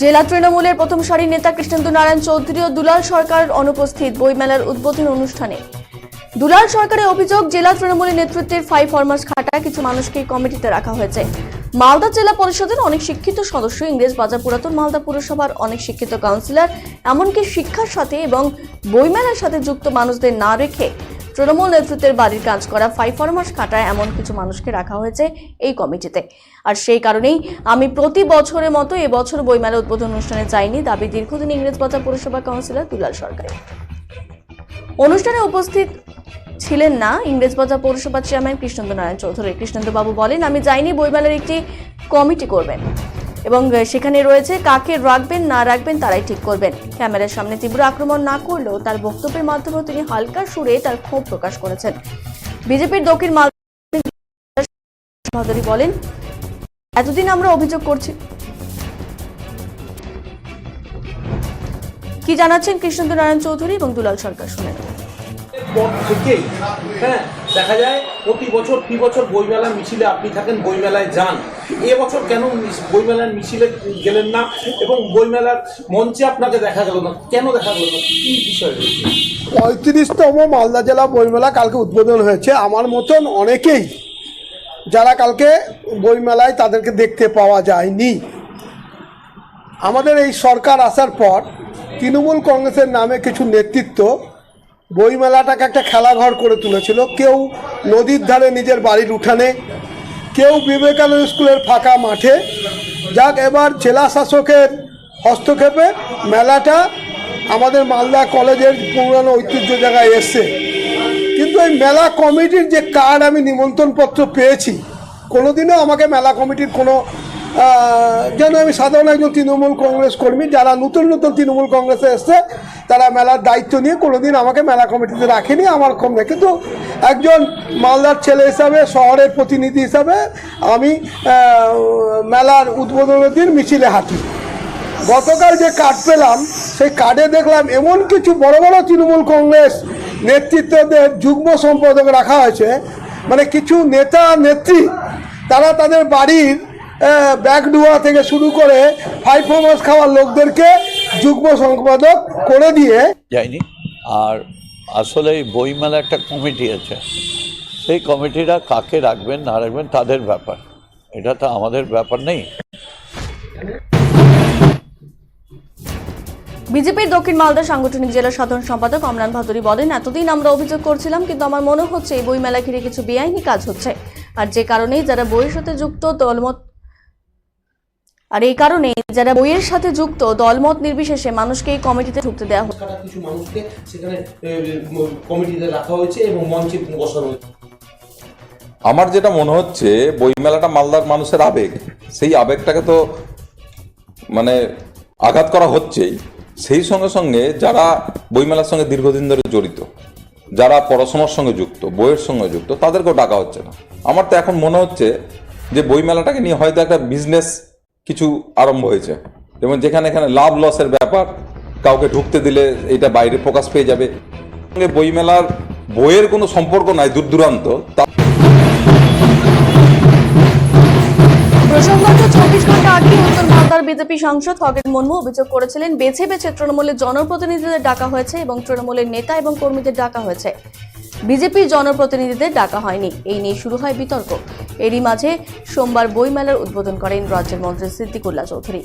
জেলা তৃণমূলের প্রথম সারির নেতা কৃষ্ণেন্দু নারায়ণ চৌধুরী ও দুলাল সরকার অনুপস্থিত বইমেলার উদ্বোধন অনুষ্ঠানে। দুলাল সরকারের অভিযোগ, জেলা তৃণমূলের নেতৃত্বের ফাইভ ফরমার্স খাটায় কিছু মানুষকে কমিটিতে রাখা হয়েছে। মালদা জেলা পরিষদের অনেক শিক্ষিত সদস্য, ইংরেজ বাজার পুরাতন মালদা পুরসভার অনেক শিক্ষিত কাউন্সিলর এমনকি শিক্ষার সাথে এবং বইমেলার সাথে যুক্ত মানুষদের না রেখে তৃণমূল নেতৃত্বের বাড়ির কাজ করা ফাইভ ফরমার্স খাটায় এমন কিছু মানুষকে রাখা হয়েছে এই কমিটিতে। আর সেই কারণেই আমি প্রতি বছরের মতো এবছর বইমেলা উদ্বোধন অনুষ্ঠানে যাইনি, দাবি দীর্ঘদিন ইংরেজ ইংরেজবাজার পৌরসভা কাউন্সিলর দুলাল সরকারের। অনুষ্ঠানে উপস্থিত ছিলেন না ইংরেজবাজার পৌরসভার চেয়ারম্যান কৃষ্ণেন্দু নারায়ণ চৌধুরী। কৃষ্ণেন্দু বাবু বলেন, আমি যাইনি, বইমেলার একটি কমিটি করবেন। এবং সেখানে রয়েছে কাকে রাখবেন, না রাখবেন তারাই ঠিক করবেন। ক্যামেরার সামনে তীব্র আক্রমণ না করলেও তার বক্তব্যের মাধ্যমে তিনি হালকা সুরে তার ক্ষোভ প্রকাশ করেছেন। বিজেপির দক্ষিণ মাল বলেন, এতদিন আমরা অভিযোগ করছি। কি জানাচ্ছেন কৃষ্ণেন্দু নারায়ণ চৌধুরী এবং দুলাল সরকার শুনে। হ্যাঁ দেখা যায় প্রতি বছর ফি বছর বইমেলা মিছিলে আপনি থাকেন, বইমেলায় যান। এবছর কেন বইমেলার মিছিলে গেলেন না? এবং বইমেলার মঞ্চে আপনাকে দেখা গেল না? কেন দেখা গেল না? কি বিষয় পঁয়ত্রিশতম মালদা জেলা বইমেলা কালকে উদ্বোধন হয়েছে। আমার মতন অনেকেই যারা কালকে বইমেলায় তাদেরকে দেখতে পাওয়া যায়নি। আমাদের এই সরকার আসার পর তৃণমূল কংগ্রেসের নামে কিছু নেতৃত্ব বইমেলাটাকে একটা খেলাঘর করে তুলেছিল। কেউ নদীর ধারে নিজের বাড়ির উঠানে, কেউ বিবেকানন্দ স্কুলের ফাঁকা মাঠে। যাক, এবার জেলা শাসকের হস্তক্ষেপে মেলাটা আমাদের মালদা কলেজের পুরানো ঐতিহ্য জায়গায় এসছে। কিন্তু এই মেলা কমিটির যে কার্ড আমি নিমন্ত্রণপত্র পেয়েছি, কোনোদিনও আমাকে মেলা কমিটির কোনো যেন আমি সাধারণ একজন তৃণমূল কংগ্রেস কর্মী, যারা নতুন নতুন তৃণমূল কংগ্রেসে এসছে তারা মেলার দায়িত্ব নিয়ে কোনোদিন আমাকে মেলা কমিটিতে রাখেনি, আমার কম নেই কিন্তু একজন মালদার ছেলে হিসাবে, শহরের প্রতিনিধি হিসাবে আমি মেলার উদ্বোধনের দিন মিছিলে হাঁটি। গতকাল যে কার্ড পেলাম, সেই কার্ডে দেখলাম এমন কিছু বড় বড় তৃণমূল কংগ্রেস নেতৃত্বদের যুগ্ম সম্পাদক রাখা হয়েছে। মানে কিছু নেতা, নেত্রী, তারা তাদের বাড়ির ব্যাগডুয়া থেকে শুরু করে ফাইভ খাওয়ার লোকদেরকে যুগ্ম সম্পাদক করে দিয়ে যায়নি আর আসলে এই বইমেলা একটা কমিটি আছে। সেই কমিটিরা কাকে রাখবেন না রাখবেন তাদের ব্যাপার। এটা তো আমাদের ব্যাপার নেই। বিজেপির দক্ষিণ মালদা সাংগঠনিক জেলা সাধারণ সম্পাদক অমরান ভাদুরী বলেন এতদিন আমরা অভিযোগ করছিলাম কিন্তু আমার মনে হচ্ছে এই বই মেলা ঘিরে কিছু বেআইনি কাজ হচ্ছে। আর যে কারণেই যারা বইয়ের সাথে যুক্ত দলমত আর এই কারণে যারা বইয়ের সাথে যুক্ত দলমত নির্বিশেষে মানুষকে এই কমিটিতে ঢুকতে দেওয়া হচ্ছে। কিছু মানুষকে সেখানে কমিটিতে রাখা হয়েছে এবং মঞ্চে বসানো হয়েছে। আমার যেটা মনে হচ্ছে বইমেলাটা মালদার মানুষের আবেগ। সেই আবেগটাকে তো মানে আঘাত করা হচ্ছেই। সেই সঙ্গে সঙ্গে যারা বইমেলার সঙ্গে দীর্ঘদিন ধরে জড়িত যারা পড়াশোনার সঙ্গে যুক্ত বইয়ের সঙ্গে যুক্ত তাদেরকেও ডাকা হচ্ছে না। আমার তো এখন মনে হচ্ছে যে বইমেলাটাকে নিয়ে হয়তো একটা বিজনেস কিছু আরম্ভ হয়েছে। যেমন যেখানে এখানে লাভ লসের ব্যাপার, কাউকে ঢুকতে দিলে এটা বাইরে প্রকাশ পেয়ে যাবে। বইমেলার বইয়ের কোনো সম্পর্ক নাই দূর দূরান্ত চব্বিশ ঘণ্টা আগে বিজেপি সাংসদ খগেন মুর্মু অভিযোগ করেছিলেন, বেছে বেছে তৃণমূলের জনপ্রতিনিধিদের ডাকা হয়েছে এবং তৃণমূলের নেতা এবং কর্মীদের ডাকা হয়েছে। বিজেপির জনপ্রতিনিধিদের ডাকা হয়নি। এই নিয়ে শুরু হয় বিতর্ক। এরই মাঝে সোমবার বইমেলার উদ্বোধন করেন রাজ্যের মন্ত্রী সিদ্দিকুল্লা চৌধুরী।